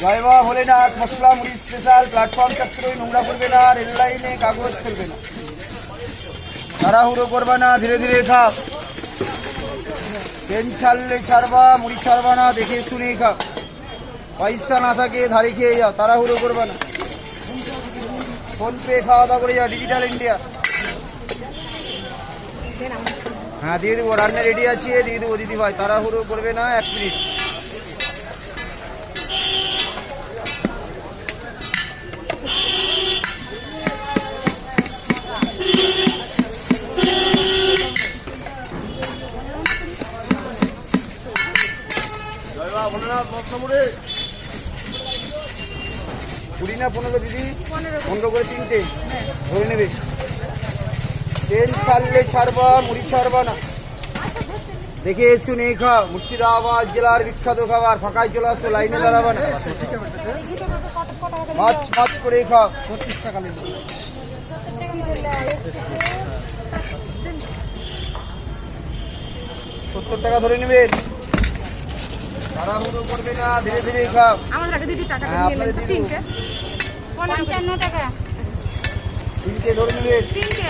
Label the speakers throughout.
Speaker 1: জয় বাবা ভোলেনাথ মশলা মুড়ি special platform চত্বরে নোংরা করবে না, রেল লাইনে কাগজ করবে না। তাড়াহুড়ো করবে না, ধীরে ধীরে খাও ট্রেন ছাড়লে ছাড়বা, মুড়ি ছাড়বা না, দেখে শুনে খাপ পয়সা না থাকে, ধারে খেয়ে যাও, তাড়াহুড়ো করবে না। ফোন পে খাওয়া দাওয়া করে যাও ডিজিটাল ইন্ডিয়া হ্যাঁ দিয়ে দেবো রান্না রেডি আছে, দিয়ে দেবো, দিদি ভাই, তাড়াহুড়ো করবে না, এক মিনিট কুড়ি না পনেরো দিদি? পনেরো। করে তিনটে। ধরে নেবে। ট্রেন ছাড়লে ছাড়বা মুড়ি ছাড়বা না। দেখে শুনে খাও মুর্শিদাবাদ জেলার বিখ্যাত খাবার। ফাঁকায় চলে আসো লাইনে দাঁড়াবা না। মাছ মাছ করে খাও পঁচিশ টাকা সত্তর টাকা ধরে নেবেন তাড়াহুড়ো করবে না ধীরে ধীরে খাও
Speaker 2: আমাদের আগে দিদি টাটা
Speaker 1: হ্যাঁ দিয়ে।
Speaker 2: তিনটে।
Speaker 3: টাকা।
Speaker 1: তিনটে ধরে নেবেন
Speaker 2: তিনটে।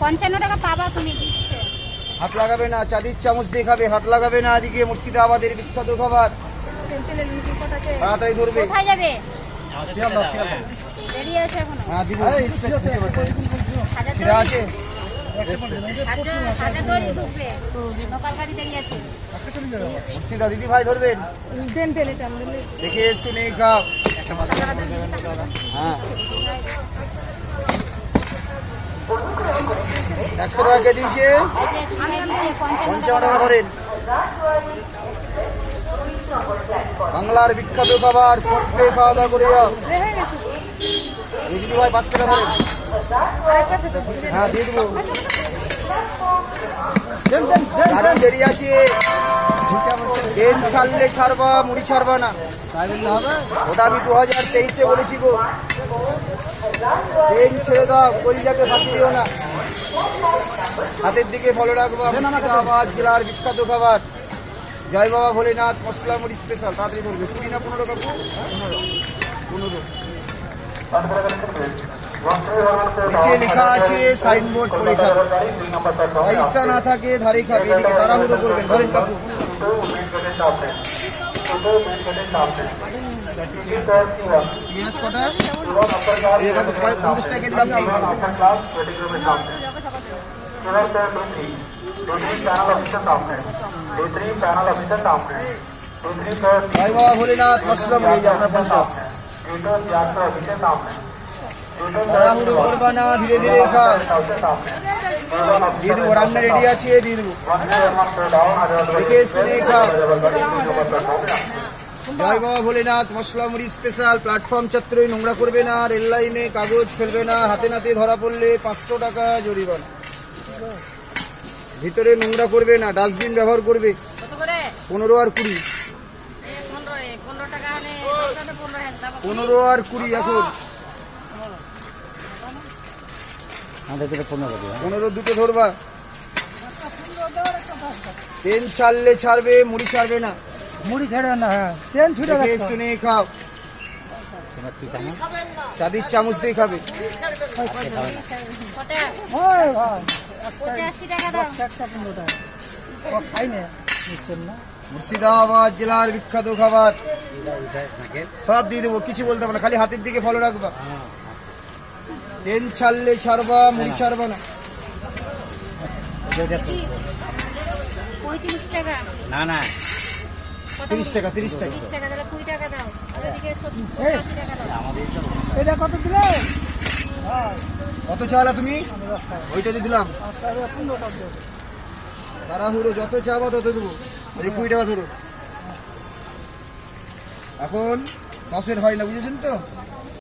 Speaker 3: পঞ্চান্ন টাকা পাবা তুমি দিচ্ছে।
Speaker 1: হাত লাগাবে না চাঁদির চামচ দিয়ে খাবে হাত লাগাবে না এদিকে মুর্শিদাবাদের বিখ্যাত খাবার। তাড়াতাড়ি ধরবে।
Speaker 3: কোথায় যাবে? দেরি আছে এখনও।
Speaker 1: হ্যাঁ দিব। আছে দিদি ভাই ধরবেন? দেখে হ্যাঁ। একশো টাকা কে দিয়েছে
Speaker 3: পঞ্চান্ন
Speaker 1: টাকা ধরেন। বাংলার বিখ্যাত খাবার ফোনপে খাওয়া দাওয়া করে যাও দিদি ভাই পাঁচ টাকা ধরেন। হ্যাঁ দেরি আছে ছাড়লে ছাড়বা মুড়ি ছাড়বা না ওটা আমি দু হাজার তেইশে বলেছি গো ছেড়ে দাও না হাতের দিকে ফলো রাখব মুর্শিদাবাদ জেলার বিখ্যাত খাবার জয় বাবা ভোলেনাথ মশলা মুড়ি স্পেশাল তাড়াতাড়ি করবে কুড়ি না পনেরো কাকু পনেরো নিচে লেখা আছে সাইনবোর্ড পড়ে খাবে পয়সা না থাকে ধারে খাবে এদিকে তাড়াহুড়ো করবেন ধরেন কাকু পেঁয়াজ কটা এই কাকু পঞ্চাশ টাকা দিলাম কি ভাই বাবা ভোলেনাথ মশলা মুড়ি যে আপনার পঞ্চাশ তাড়াহুড়ো করবা না ধীরে ধীরে খাও। দিয়ে দেবো রান্না রেডি আছে দিয়ে দেবো দেখে শুনে খাও। জয় বাবা ভোলেনাথ মশলা মুড়ি স্পেশাল প্ল্যাটফর্ম চত্বরে নোংরা করবে না রেল লাইনে কাগজ ফেলবে না হাতে নাতে ধরা পড়লে পাঁচশো টাকা জরিমানা। ভিতরে নোংরা করবে না ডাস্টবিন ব্যবহার করবে। পনেরো আর কুড়ি।
Speaker 2: পনেরো আর কুড়ি হলে পনেরো হাজার
Speaker 1: পনেরো দুটো ধরবা। ট্রেন ছাড়লে ছাড়বে মুড়ি ছাড়বে না।
Speaker 4: মুড়ি ছেড়ে না হ্যাঁ। ট্রেন ছুটে
Speaker 1: শুনে খাও। চাঁদির চামচ দিয়ে খাবে।
Speaker 3: কটা
Speaker 4: ওই ভাই।
Speaker 3: পঁচাশি টাকা দাও।
Speaker 4: একটা পনেরো টাকা ও খাই না। নিচ্ছেন না
Speaker 1: মুর্শিদাবাদ জেলার বিখ্যাত খাবার। সব দিয়ে দেবো কিছু বলতে না খালি হাতের দিকে ফলো রাখবা। ট্রেন ছাড়লে ছাড়বা মুড়ি ছাড়বা না।
Speaker 5: না না।
Speaker 1: তিরিশ টাকা তিরিশ টাকা।
Speaker 4: এটা কত দিলে?
Speaker 1: কত চাওয়ালা তুমি? দিলাম।
Speaker 4: পনেরো টাকা দিও।
Speaker 1: তাড়াহুড়ো যত চাবা তত দেবো। এই কুড়ি টাকা ধরো। এখন দশের হয় না বুঝেছেন তো?